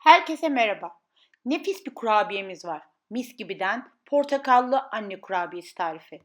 Herkese merhaba. Nefis bir kurabiyemiz var. Mis gibiden portakallı anne kurabiyesi tarifi.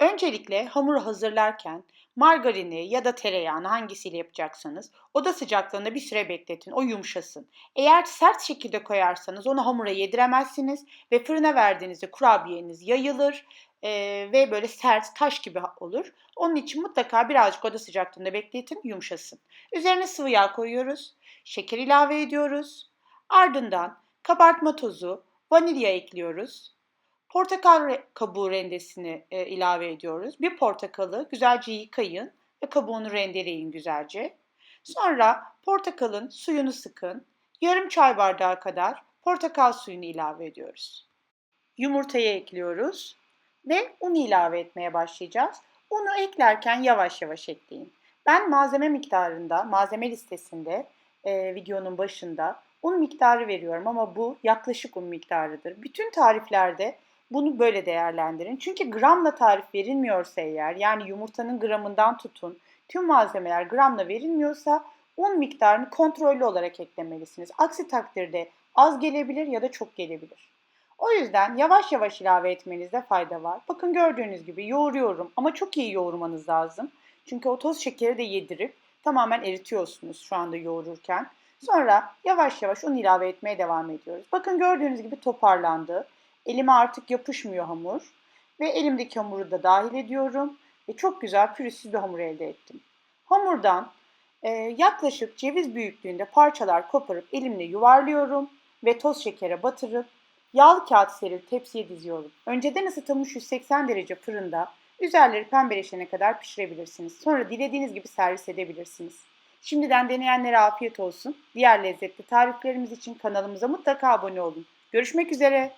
Öncelikle hamuru hazırlarken margarini ya da tereyağını hangisiyle yapacaksanız oda sıcaklığında bir süre bekletin. O yumuşasın. Eğer sert şekilde koyarsanız onu hamura yediremezsiniz ve fırına verdiğinizde kurabiyeniz yayılır eee, ve böyle sert taş gibi olur. Onun için mutlaka birazcık oda sıcaklığında bekletin yumuşasın. Üzerine sıvı yağ koyuyoruz. Şeker ilave ediyoruz. Ardından kabartma tozu, vanilya ekliyoruz. Portakal re- kabuğu rendesini e, ilave ediyoruz. Bir portakalı güzelce yıkayın ve kabuğunu rendeleyin güzelce. Sonra portakalın suyunu sıkın. Yarım çay bardağı kadar portakal suyunu ilave ediyoruz. Yumurtayı ekliyoruz ve un ilave etmeye başlayacağız. Unu eklerken yavaş yavaş ekleyin. Ben malzeme miktarında, malzeme listesinde e, videonun başında un miktarı veriyorum ama bu yaklaşık un miktarıdır. Bütün tariflerde bunu böyle değerlendirin. Çünkü gramla tarif verilmiyorsa eğer yani yumurtanın gramından tutun tüm malzemeler gramla verilmiyorsa un miktarını kontrollü olarak eklemelisiniz. Aksi takdirde az gelebilir ya da çok gelebilir. O yüzden yavaş yavaş ilave etmenizde fayda var. Bakın gördüğünüz gibi yoğuruyorum ama çok iyi yoğurmanız lazım. Çünkü o toz şekeri de yedirip tamamen eritiyorsunuz şu anda yoğururken. Sonra yavaş yavaş un ilave etmeye devam ediyoruz. Bakın gördüğünüz gibi toparlandı. Elime artık yapışmıyor hamur. Ve elimdeki hamuru da dahil ediyorum. Ve çok güzel pürüzsüz bir hamur elde ettim. Hamurdan e, yaklaşık ceviz büyüklüğünde parçalar koparıp elimle yuvarlıyorum ve toz şekere batırıp yağlı kağıt serip tepsiye diziyorum. Önceden ısıtılmış 180 derece fırında üzerleri pembeleşene kadar pişirebilirsiniz. Sonra dilediğiniz gibi servis edebilirsiniz. Şimdiden deneyenlere afiyet olsun. Diğer lezzetli tariflerimiz için kanalımıza mutlaka abone olun. Görüşmek üzere.